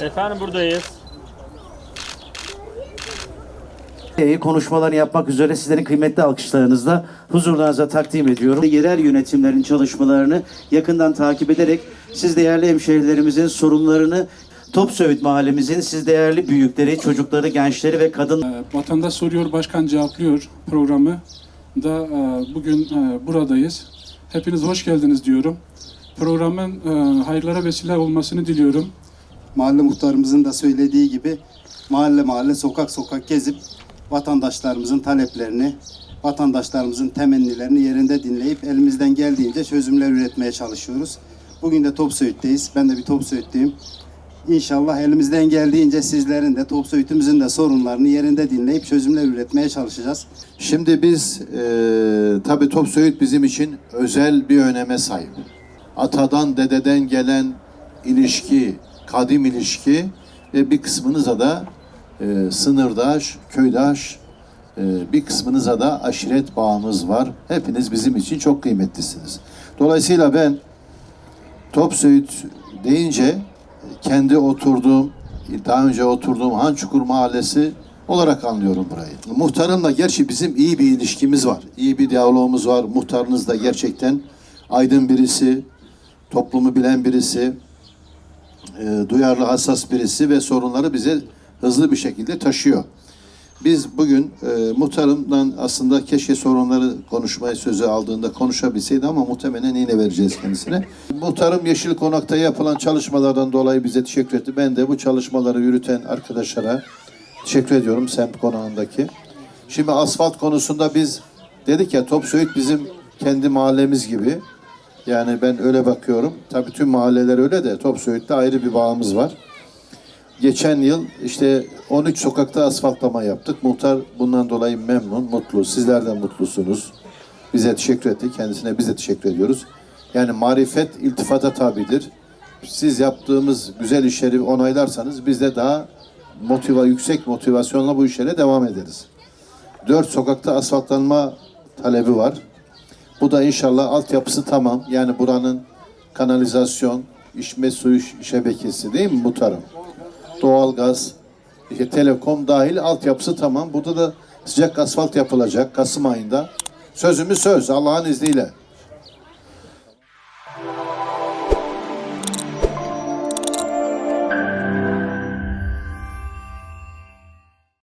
Efendim buradayız. konuşmalarını yapmak üzere sizlerin kıymetli alkışlarınızla huzurlarınıza takdim ediyorum. Yerel yönetimlerin çalışmalarını yakından takip ederek siz değerli hemşehrilerimizin sorunlarını Topsöğüt mahallemizin siz değerli büyükleri, çocukları, gençleri ve kadın Ee, Vatandaş soruyor, başkan cevaplıyor programı da e, bugün e, buradayız. Hepiniz hoş geldiniz diyorum. Programın e, hayırlara vesile olmasını diliyorum. mahalle muhtarımızın da söylediği gibi mahalle mahalle sokak sokak gezip vatandaşlarımızın taleplerini, vatandaşlarımızın temennilerini yerinde dinleyip elimizden geldiğince çözümler üretmeye çalışıyoruz. Bugün de Topsöğüt'teyiz. Ben de bir Topsöğütlüyüm. İnşallah elimizden geldiğince sizlerin de Topsöğüt'ümüzün de sorunlarını yerinde dinleyip çözümler üretmeye çalışacağız. Şimdi biz e, tabii Top Söğüt bizim için özel bir öneme sahip. Atadan dededen gelen ilişki, kadim ilişki ve bir kısmınıza da e, sınırdaş, köydaş, e, bir kısmınıza da aşiret bağımız var. Hepiniz bizim için çok kıymetlisiniz. Dolayısıyla ben Top Söğüt deyince kendi oturduğum, daha önce oturduğum Hançukur Mahallesi olarak anlıyorum burayı. Muhtarımla gerçi bizim iyi bir ilişkimiz var. İyi bir diyalogumuz var. Muhtarınız da gerçekten aydın birisi, toplumu bilen birisi, e, duyarlı, hassas birisi ve sorunları bize hızlı bir şekilde taşıyor. Biz bugün e, muhtarımdan aslında keşke sorunları konuşmayı sözü aldığında konuşabilseydi ama muhtemelen yine vereceğiz kendisine. Muhtarım Yeşil Konak'ta yapılan çalışmalardan dolayı bize teşekkür etti. Ben de bu çalışmaları yürüten arkadaşlara teşekkür ediyorum semt konağındaki. Şimdi asfalt konusunda biz dedik ya Topsöğüt bizim kendi mahallemiz gibi. Yani ben öyle bakıyorum. Tabii tüm mahalleler öyle de Topsöğüt'te ayrı bir bağımız var. Geçen yıl işte 13 sokakta asfaltlama yaptık. Muhtar bundan dolayı memnun, mutlu. Sizler de mutlusunuz. Bize teşekkür etti. Kendisine biz de teşekkür ediyoruz. Yani marifet iltifata tabidir. Siz yaptığımız güzel işleri onaylarsanız biz de daha motiva, yüksek motivasyonla bu işlere devam ederiz. Dört sokakta asfaltlanma talebi var. Bu da inşallah altyapısı tamam. Yani buranın kanalizasyon, içme suyu şebekesi değil mi muhtarım? doğalgaz, işte telekom dahil altyapısı tamam. Burada da sıcak asfalt yapılacak Kasım ayında. Sözümüz söz Allah'ın izniyle.